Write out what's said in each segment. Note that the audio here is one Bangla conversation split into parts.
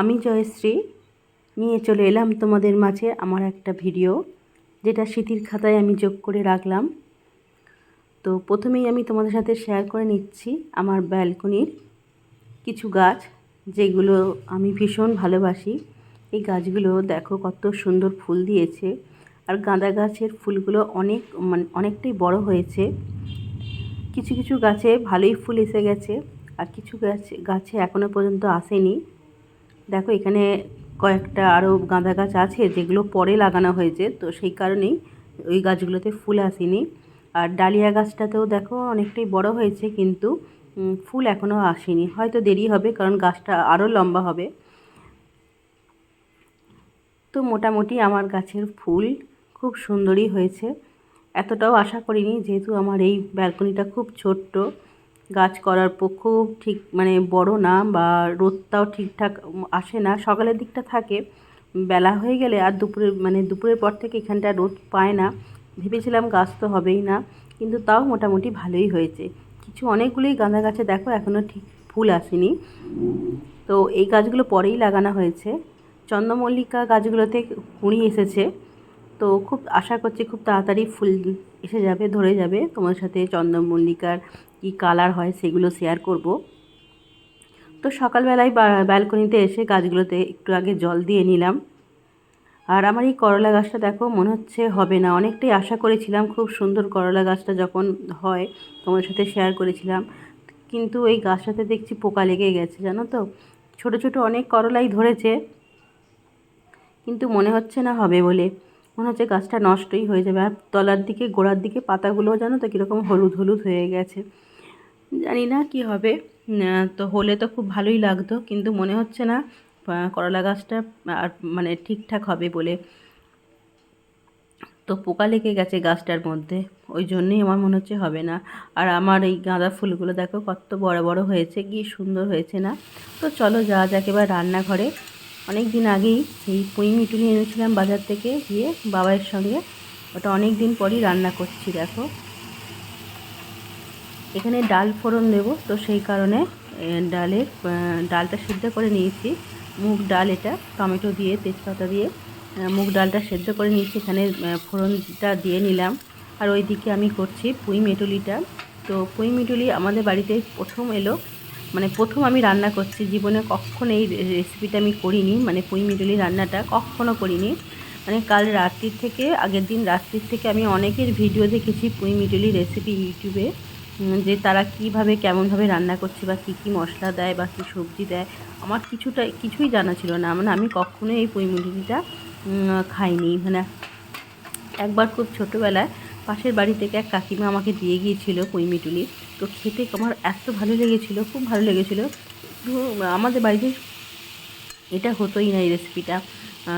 আমি জয়শ্রী, নিয়ে চলে এলাম তোমাদের মাঝে আমার একটা ভিডিও, যেটা স্মৃতির খাতায় আমি যোগ করে রাখলাম। তো প্রথমেই আমি তোমাদের সাথে শেয়ার করে নিচ্ছি আমার ব্যালকনির কিছু গাছ, যেগুলো আমি ভীষণ ভালোবাসি। এই গাছগুলো দেখো কত সুন্দর ফুল দিয়েছে, আর গাঁদা গাছের ফুলগুলো অনেক মানে অনেকটাই বড় হয়েছে। কিছু কিছু গাছে ভালোই ফুল এসে গেছে, আর কিছু গাছ, গাছে এখনও পর্যন্ত আসেনি। দেখো, এখানে কয়েকটা আরও গাঁদা গাছ আছে যেগুলো পরে লাগানো হয়েছে, তো সেই কারণেই ওই গাছগুলোতে ফুল আসেনি। আর ডালিয়া গাছটাতেও দেখো অনেকটাই বড় হয়েছে, কিন্তু ফুল এখনও আসেনি। হয়তো দেরি হবে, কারণ গাছটা আরও লম্বা হবে। তো মোটামুটি আমার গাছের ফুল খুব সুন্দরই হয়েছে। এতটাও আশা করিনি, যেহেতু আমার এই ব্যালকনিটা খুব ছোট্ট। গাছ করার পক্ষেও ঠিক মানে বড় না বা রোদটাও ঠিকঠাক আসে না। সকালের দিকটা থাকে, বেলা হয়ে গেলে আর দুপুরে মানে দুপুরের পর থেকে এখানটা রোদ পায় না। ভেবেছিলাম গাছ তো হবেই না, কিন্তু তাও মোটামুটি ভালোই হয়েছে। কিছু অনেকগুলোই গাঁদা গাছে দেখো এখনও ঠিক ফুল আসেনি। তো এই গাছগুলো পরেই লাগানো হয়েছে। চন্দ্রমল্লিকা গাছগুলোতে কুঁড়ি এসেছে। তো খুব আশা করছি খুব তাড়াতাড়ি ফুল এসে যাবে, ধরে যাবে। তোমার সাথে চন্দ্রমল্লিকার কী কালার হয় সেগুলো শেয়ার করব। তো সকালবেলায় ব্যালকনিতে এসে গাছগুলোতে একটু আগে জল দিয়ে নিলাম। আর আমার এই করলা গাছটা দেখো মনে হচ্ছে হবে না। অনেকটাই আশা করেছিলাম খুব সুন্দর করলা গাছটা যখন হয় তোমার সাথে শেয়ার করেছিলাম। কিন্তু এই গাছটাতে দেখছি পোকা লেগে গেছে, জানো তো? ছোট ছোট অনেক করলাই ধরেছে। কিন্তু মনে হচ্ছে না হবে বলে। মনে হচ্ছে গাছটা নষ্টই হয়ে যাবে। আর তলার দিকে, গোড়ার দিকে পাতাগুলোও জানো তো কীরকম হলুদ হলুদ হয়ে গেছে। জানি না কি হবে। তো হলে তো খুব ভালোই লাগতো, কিন্তু মনে হচ্ছে না করলা গাছটা আর মানে ঠিকঠাক হবে বলে। তো পোকা লেগে গেছে গাছটার মধ্যে, ওই জন্যই আমার মনে হচ্ছে হবে না। আর আমার এই গাঁদা ফুলগুলো দেখো কত বড় বড় হয়েছে, কি সুন্দর হয়েছে না। তো চলো যাওয়া যাক এবার রান্নাঘরে। অনেক দিন আগেই এই পুঁই মিটুলি এনেছিলাম বাজার থেকে, গিয়ে বাবাইয়ের সঙ্গে। ওটা অনেক দিন পরই রান্না করছি, দেখো। এখানে ডাল ফোড়ন দেব, তো সেই কারণে ডালের ডালটা সিদ্ধ করে নিয়েছি। মুগ ডাল এটা, টমেটো দিয়ে, তেজপাতা দিয়ে। মুগ ডালটা সেদ্ধ করে নিয়েছি, এখানে ফোড়নটা দিয়ে নিলাম। আর ওইদিকে আমি করছি পুঁই মেটুলিটা। তো পুঁই মেটুলি আমাদের বাড়িতে প্রথম এলো। মানে প্রথম আমি রান্না করছি, জীবনে কখনো এই রেসিপিটা আমি করিনি। মানে পুঁই মিডুলি রান্নাটা কখনো করিনি। মানে কাল রাত্রির থেকে, আগের দিন রাত্রির থেকে আমি অনেকের ভিডিও দেখেছি পুঁই মিডুলি রেসিপি ইউটিউবে। যে তারা কীভাবে, কেমনভাবে রান্না করছে বা কী কী মশলা দেয় বা কী সবজি দেয়, আমার কিছুটা, কিছুই জানা ছিল না। মানে আমি কখনোই এই পুঁই মিডুলিটা খাইনি। মানে একবার খুব ছোটোবেলায় পাশের বাড়ি থেকে এক কাকিমা আমাকে দিয়ে গিয়েছিল পুঁই মিটুলি। তো খেতে আমার এত ভালো লেগেছিল, খুব ভালো লেগেছিল। আমাদের বাড়িতে এটা হতোই না এই রেসিপিটা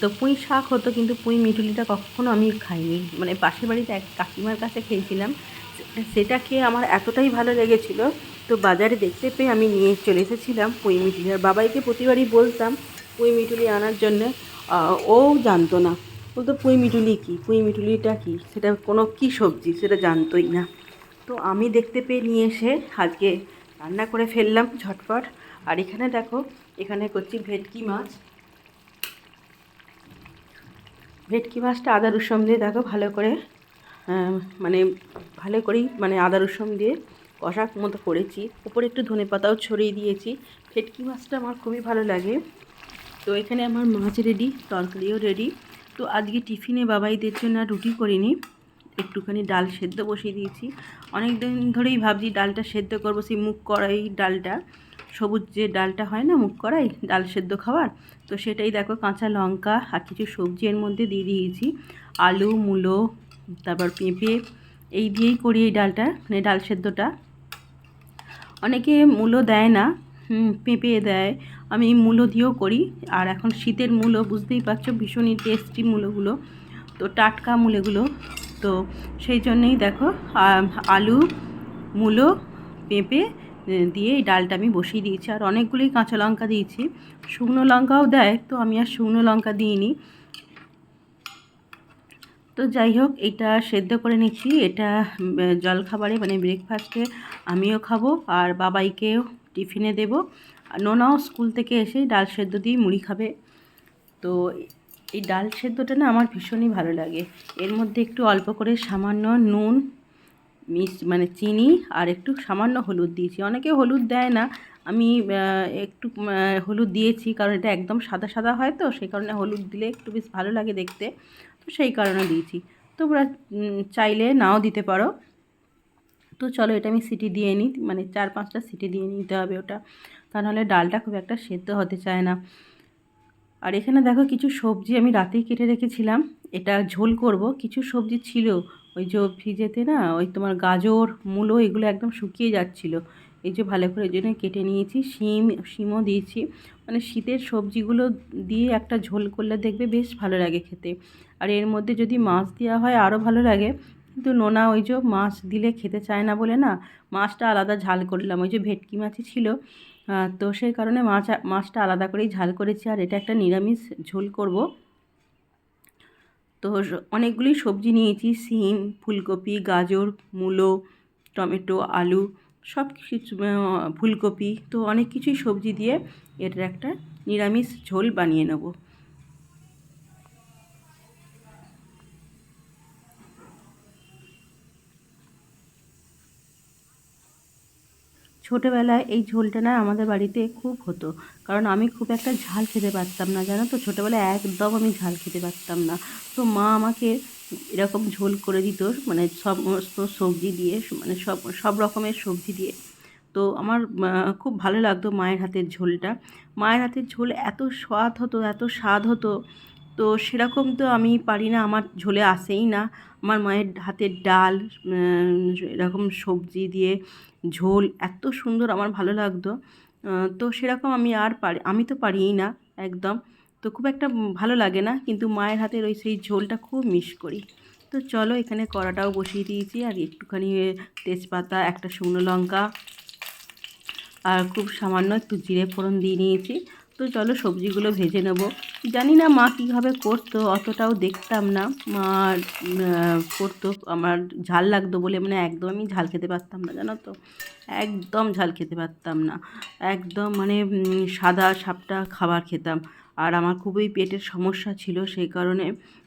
তো পুঁই শাক হতো, কিন্তু পুঁই মিঠুলিটা কখনো আমি খাইনি। মানে পাশের বাড়িতে এক কাকিমার কাছে খেয়েছিলাম। সেটা খেয়ে আমার এতটাই ভালো লেগেছিল। তো বাজারে দেখতে পেয়ে আমি নিয়ে চলে এসেছিলাম পুঁই মিটুলি আর বাবাইকে প্রতিবারই বলতাম পুঁই মিটুলি আনার জন্যে। ও জানতো না। বলতো, পুঁই মিটুলি কী? পুঁই মিঠুলিটা কী? সেটা কোনো কী সবজি? সেটা জানতোই না। তো আমি দেখতে পেয়ে নিয়ে এসে আজকে রান্না করে ফেললাম ঝটপট। আর এখানে দেখো, এখানে করছি ভেটকি মাছ। ভেটকি মাছটা আদা রসুন দিয়ে দেখো ভালো করে মানে ভালো করেই মানে আদা রসুন দিয়ে কষা মতো করেছি। উপরে একটু ধনে পাতাও ছড়িয়ে দিয়েছি। ভেটকি মাছটা আমার খুবই ভালো লাগে। তো এখানে আমার মাছ রেডি তরকারিও রেডি তো আজকে টিফিনে বাবাইদের জন্য রুটি করিনি। একটুখানি ডাল সেদ্ধ বসিয়ে দিয়েছি। অনেক দিন ধরেই ভাবছি ডালটা সেদ্ধ করব, সেই মুগ কড়াই ডালটা। সবুজ যে ডালটা হয় না মুখ করাই ডাল সেদ্ধ খাওয়ার, তো সেটাই দেখো কাঁচা লঙ্কা আর কিছু সবজি এর মধ্যে দিয়ে দিয়েছি। আলু, মূলো, তারপর পেঁপে, এই দিয়েই করি এই ডালটা মানে ডাল সেদ্ধটা। অনেকে মূলো দেয় না পেঁপে দেয়। আমি মূলো দিয়েও করি, আর এখন শীতের মূলো, বুঝতেই পারছ, ভীষণই টেস্টি মূলোগুলো, তো টাটকা মূলোগুলো। তো সেই জন্যেই দেখো আলু, মূলো, পেঁপে দিয়ে এই ডালটা আমি বসিয়ে দিয়েছি। আর অনেকগুলোই কাঁচা লঙ্কা দিয়েছি। শুকনো লঙ্কাও দেয়, তো আমি আর শুকনো লঙ্কা দিইনি। তো যাই হোক, এটা সেদ্ধ করে নিচ্ছি। এটা জলখাবারে মানে ব্রেকফাস্টে আমিও খাব আর বাবাইকেও টিফিনে দেব। নোনাও স্কুল থেকে এসেই ডাল সেদ্ধ দিয়ে মুড়ি খাবে। তো এই ডাল সেদ্ধটা না আমার ভীষণই ভালো লাগে। এর মধ্যে একটু অল্প করে সামান্য নুন মিস মানে চিনি আর একটু সামান্য হলুদ দিয়েছি। অনেকে হলুদ দেয় না। আমি একটু হলুদ দিয়েছি কারণ এটা একদম সাদা সাদা হয় তো, সেই কারণে হলুদ দিলে একটু বেশ ভালো লাগে দেখতে। তো সেই কারণে দিয়েছি। তোমরা চাইলে নাও দিতে পারো। তো চলো এটা আমি সিটি দিয়ে নিই মানে চার পাঁচটা সিটি দিয়ে নিতে হবে ওটা। তা নাহলে ডালটা খুব একটা সেদ্ধ হতে চায় না। আর এখানে দেখো কিছু সবজি আমি রাতেই কেটে রেখেছিলাম। এটা ঝোল করব। কিছু সবজি ছিল। ওই যে ফ্রিজেতে না, ওই তোমার গাজর, মূলো এগুলো একদম শুকিয়ে যাচ্ছিল। এই যে ভালো করে জন্য কেটে নিয়েছি। শিম, শিমও দিয়েছি। মানে শীতের সবজিগুলো দিয়ে একটা ঝোল করলে দেখবে বেশ ভালো লাগে খেতে। আর এর মধ্যে যদি মাছ দেওয়া হয় আরও ভালো লাগে। কিন্তু নোনা ওই যে মাছ দিলে খেতে চায় না বলে না, মাছটা আলাদা ঝাল করলাম। ওই যে ভেটকি মাছই ছিল। তো সেই কারণে মাছ, মাছটা আলাদা করেই ঝাল করেছি, আর এটা একটা নিরামিষ ঝোল করব। তো অনেকগুলি সবজি নিয়েছি সিম ফুলকপি, গাজর, মূলো, টমেটো, আলু, সব কিছু ফুলকপি, তো অনেক কিছুই সবজি দিয়ে এটার একটা নিরামিষ ঝোল বানিয়ে নেব। ছোটোবেলায় এই ঝোলটা না আমাদের বাড়িতে খুব হতো। কারণ আমি খুব একটা ঝাল খেতে পারতাম না, জানো তো? ছোটোবেলায় একদম আমি ঝাল খেতে পারতাম না। তো মা আমাকে এরকম ঝোল করে দিত মানে সমস্ত সবজি দিয়ে মানে সব সব রকমের সবজি দিয়ে। তো আমার খুব ভালো লাগতো মায়ের হাতের ঝোলটা। মায়ের হাতের ঝোল এত স্বাদ হতো, এত স্বাদ হতো তো সেরকম তো আমি পারি না, আমার ঝোলে আসেই না। আমার মায়ের হাতের ডাল এরকম সবজি দিয়ে ঝোল এত সুন্দর, আমার ভালো লাগতো। তো সেরকম আমি আর পারি, আমি তো পারিই না একদম। তো খুব একটা ভালো লাগে না, কিন্তু মায়ের হাতের ওই সেই ঝোলটা খুব মিস করি। তো চলো এখানে কড়াটাও বসিয়ে দিয়েছি, আর একটুখানি তেজপাতা, একটা শুকনো লঙ্কা, আর খুব সামান্য একটু জিরে ফোড়ন দিয়ে নিয়েছি। তো চলো সবজিগুলো ভেজে নেব। জানি না মা কীভাবে করতো, অতটাও দেখতাম না। মা করতো, আমার ঝাল লাগতো বলে মানে একদমই ঝাল খেতে পারতাম না, জানো তো? একদম ঝাল খেতে পারতাম না। একদম মানে সাদা সাপটা খাবার খেতাম। আর আমার খুবই পেটের সমস্যা ছিল, সেই কারণে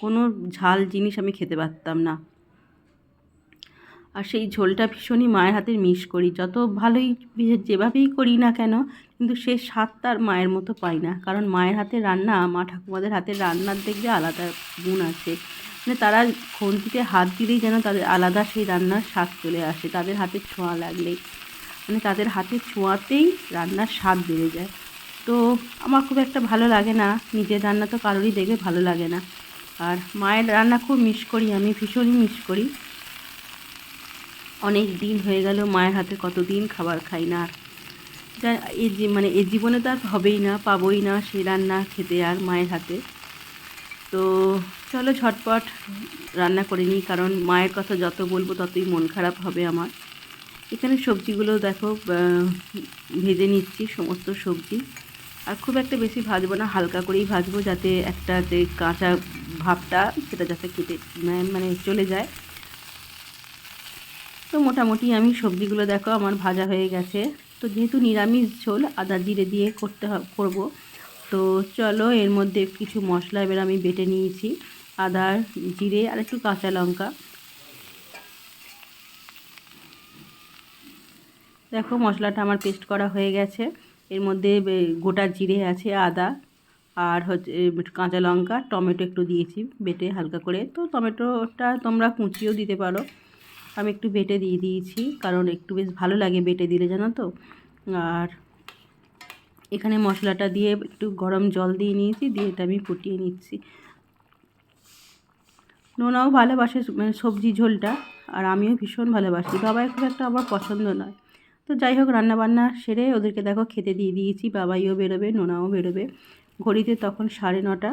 কোনো ঝাল জিনিস আমি খেতে পারতাম না। আর সেই ঝোলটা ভীষণই মায়ের হাতের মিস করি। যত ভালোই যেভাবেই করি না কেন কিন্তু সে স্বাদ তার মায়ের মতো পাই না। কারণ মায়ের হাতের রান্না মা ঠাকুমাদের হাতের রান্নার দেখবে আলাদা গুণ আছে। মানে তারা খুন্তিতে হাত দিলেই যেন তাদের আলাদা সেই রান্নার স্বাদ চলে আসে। তাদের হাতে ছোঁয়া লাগলেই। মানে তাদের হাতের ছোঁয়াতেই রান্নার স্বাদ বেড়ে যায়। তো আমার খুব একটা ভালো লাগে না। নিজের রান্না তো কারোরই দেখবে ভালো লাগে না। আর মায়ের রান্না খুব মিস করি আমি, ভীষণই মিস করি। অনেক দিন হয়ে গেল মায়ের হাতে কতদিন খাবার খাই না আর। যা এই মানে এই জীবনে তো আর হবেই না, পাবোই না সেই রান্না খেতে আর মায়ের হাতে। তো চলো ঝটপট রান্না করে নিই, কারণ মায়ের কথা যত বলব ততই মন খারাপ হবে আমার। এখানে সবজিগুলো দেখো ভেজে নিচ্ছি সমস্ত সবজি। আর খুব একটা বেশি ভাজবো না, হালকা করেই ভাজবো যাতে একটা যে কাঁচা ভাবটা সেটা যাতে কেটে মানে চলে যায়। তো মোটামুটি আমি সবজিগুলো দেখো, আমার ভাজা হয়ে গেছে। তো যেহেতু নিরামিষ ঝোল, আদা জিরে দিয়ে করতে করব। তো চলো এর মধ্যে কিছু মশলা এবার আমি বেটে নিয়েছি। আদা, জিরে আর একটু কাঁচা লঙ্কা। দেখো মশলাটা আমার পেস্ট করা হয়ে গেছে। এর মধ্যে গোটা জিরে আছে, আদা আর হচ্ছে কাঁচা লঙ্কা, টমেটো একটু দিয়েছি বেটে হালকা করে। তো টমেটোটা তোমরা কুচিও দিতে পারো। আমি একটু বেটে দিয়ে দিয়েছি, কারণ একটু বেশ ভালো লাগে বেটে দিলে, জানো তো? আর এখানে মশলাটা দিয়ে একটু গরম জল দিয়ে নিয়েছি, দিয়ে এটা আমি ফুটিয়ে নিচ্ছি। নোনাও ভালোবাসে মানে সবজি ঝোলটা, আর আমিও ভীষণ ভালোবাসি। বাবাই খুব একটা আমার পছন্দ নয়। তো যাই হোক, রান্নাবান্না সেরে ওদেরকে দেখো খেতে দিয়ে দিয়েছি, বাবাইও বেরোবে, নোনাও বেরোবে। ঘড়িতে তখন সাড়ে নটা।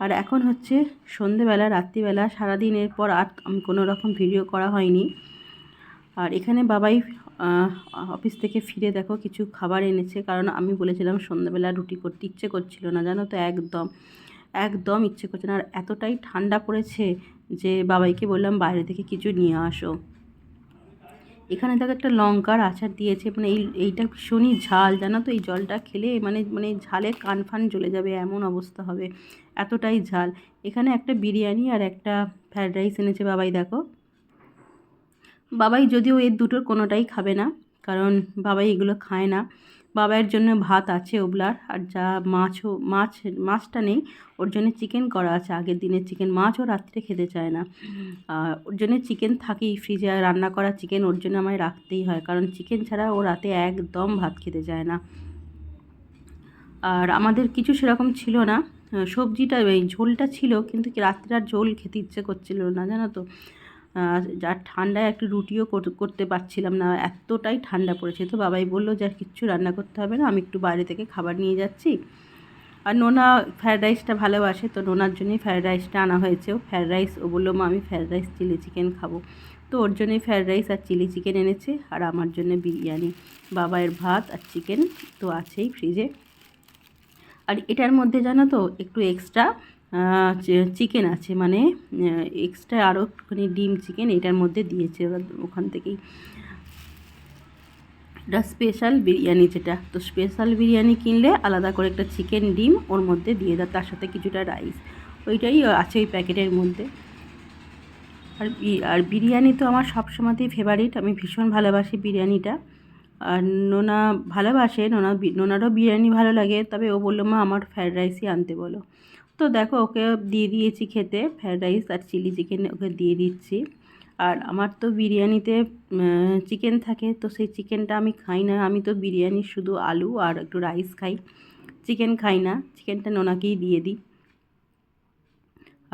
আর এখন হচ্ছে সন্ধেবেলা, রাত্রিবেলা, সারাদিনের পর আর আমি কোনো রকম ভিডিও করা হয়নি। আর এখানে বাবাই অফিস থেকে ফিরে দেখো কিছু খাবার এনেছে, কারণ আমি বলেছিলাম সন্ধ্যাবেলা রুটি করতে ইচ্ছে করছিল না, জানো তো, একদম একদম ইচ্ছে করছে না। আর এতটাই ঠান্ডা পড়েছে যে বাবাইকে বললাম বাইরে থেকে কিছু নিয়ে আসো। এখানে দেখো একটা লঙ্কার আচার দিয়েছে মানে এই, এইটা ভীষণই ঝাল, জানো তো? এই জলটা খেলে মানে মানে ঝালে কান ফান চলে যাবে, এমন অবস্থা হবে। এতটাই ঝাল। এখানে একটা বিরিয়ানি আর একটা ফ্রায়েড রাইস এনেছে বাবাই, দেখো। বাবাই যদিও এর দুটোর কোনোটাই খাবে না, কারণ বাবাই এগুলো খায় না। বাবার জন্য ভাত আছে ওবলার, আর যা মাছও, মাছ, মাছটা নেই, ওর জন্য চিকেন করা আছে। আগের দিনের চিকেন মাছও রাত্রে খেতে চায় না। ওর জন্য চিকেন থাকেই ফ্রিজে রান্না করা চিকেন ওর জন্য আমায় রাখতেই হয়, কারণ চিকেন ছাড়া ও রাতে একদম ভাত খেতে চায় না। আর আমাদের কিছু সেরকম ছিল না। সবজিটা এই ঝোলটা ছিল, কিন্তু রাত্রে আর ঝোল খেতে ইচ্ছে করছিল না, জানো তো? যার ঠান্ডায় একটু রুটিও করতে পারছিলাম না, এতটাই ঠান্ডা পড়েছে। তো বাবাই বলল, যে আর কিচ্ছু রান্না করতে হবে না, আমি একটু বাইরে থেকে খাবার নিয়ে যাচ্ছি। আর নোনা ফ্রায়েড রাইসটা ভালোবাসে, তো নোনার জন্যই ফ্রায়েড রাইসটা আনা হয়েছে। ও ফ্রায়েড রাইস, ও বলল, মা, আমি ফ্রায়েড রাইস চিলি চিকেন খাব। তো ওর জন্যই ফ্রায়েড রাইস আর চিলি চিকেন এনেছে, আর আমার জন্য বিরিয়ানি। বাবায়ের ভাত আর চিকেন তো আছেই ফ্রিজে। আর এটার মধ্যে জানো তো, একটু এক্সট্রা চিকেন আছে মানে এক্সট্রা আরও একটুখানি ডিম চিকেন এটার মধ্যে দিয়েছে ওরা ওখান থেকেই। এটা স্পেশাল বিরিয়ানি যেটা। তো স্পেশাল বিরিয়ানি কিনলে আলাদা করে একটা চিকেন ডিম ওর মধ্যে দিয়ে দেয় তার সাথে কিছুটা রাইস ওইটাই আছে ওই প্যাকেটের মধ্যে। আর আর বিরিয়ানি তো আমার সবসময়তেই ফেভারিট আমি ভীষণ ভালোবাসি বিরিয়ানিটা। আর নোনা ভালোবাসে, নোনা নোনারও বিরিয়ানি ভালো লাগে, তবে ও বলল, মা, আমার ফ্রায়েড রাইসই আনতে বলো। তো দেখো ওকে দিয়ে দিয়েছি খেতে ফ্রায়েড রাইস আর চিলি চিকেন ওকে দিয়ে দিচ্ছি। আর আমার তো বিরিয়ানিতে চিকেন থাকে, তো সেই চিকেনটা আমি খাই না। আমি তো বিরিয়ানি শুধু আলু আর একটু রাইস খাই। চিকেন খাই না চিকেনটা নোনাকেই দিয়ে দিই।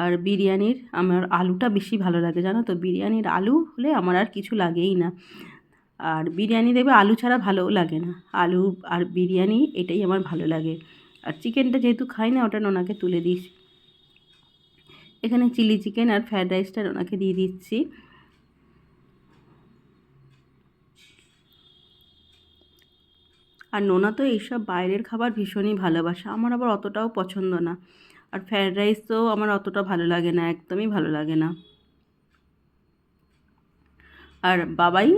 আর বিরিয়ানির আমার আলুটা বেশি ভালো লাগে, জানো তো? বিরিয়ানির আলু হলে আমার আর কিছু লাগেই না। আর বিরিয়ানি দেখবে আলু ছাড়া ভালোও লাগে না। আলু আর বিরিয়ানি এটাই আমার ভালো লাগে। আর চিকেনটা যেহেতু খাই না, ওটা নোনাকে তুলে দিস। এখানে চিলি চিকেন আর ফ্রায়েড রাইসটা ওনাকে দিয়ে দিচ্ছি। আর নোনা তো এইসব বাইরের খাবার ভীষণই ভালোবাসে, আমার আবার অতটাও পছন্দ না। আর ফ্রায়েড রাইস তো আমার অতটা ভালো লাগে না, একদমই ভালো লাগে না। আর বাবাই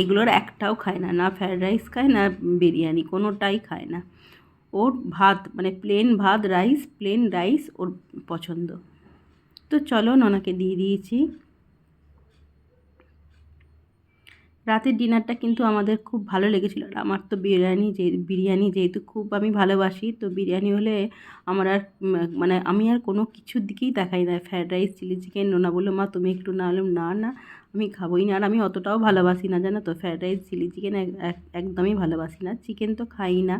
এগুলোর একটাও খায় না না ফ্রায়েড রাইস খায় না, বিরিয়ানি কোনোটাই খায় না। ওর ভাত মানে প্লেন ভাত রাইস প্লেন রাইস ওর পছন্দ। তো চলো নোনাকে দিয়ে দিয়েছি। রাতের ডিনারটা কিন্তু আমাদের খুব ভালো লেগেছিলো। আমার তো বিরিয়ানি যে, বিরিয়ানি যেহেতু খুব আমি ভালোবাসি, তো বিরিয়ানি হলে আমার আর মানে আমি আর কোনো কিছুর দিকেই দেখাই না। ফ্রায়েড রাইস, চিলি চিকেন, নোনা বলল, মা, তুমি একটু না হলে না না, আমি খাবোই না। আর আমি অতটাও ভালোবাসি না, জানো তো? ফ্রায়েড রাইস, চিলি চিকেন একদমই ভালোবাসি না। চিকেন তো খাই না।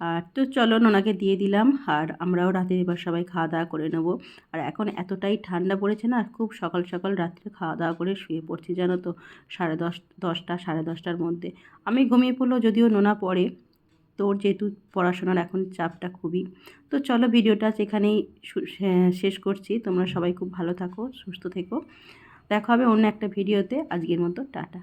আর তো চলো ওনাকে দিয়ে দিলাম আর আমরাও রাতে এবার সবাই খাওয়া দাওয়া করে নেব। আর এখন এতটাই ঠান্ডা পড়েছে না, খুব সকাল সকাল রাত্রে খাওয়া দাওয়া করে শুয়ে পড়ছি, জানো তো, সাড়ে দশ, দশটা, সাড়ে দশটার মধ্যে। আমি ঘুমিয়ে পড়ল যদিও নোনা পড়ে তোর যেহেতু পড়াশোনার এখন চাপটা খুবই। তো চলো ভিডিওটা সেখানেই শেষ করছি। তোমরা সবাই খুব ভালো থাকো, সুস্থ থেকো। দেখা হবে অন্য একটা ভিডিওতে। আজকের মতো টাটা।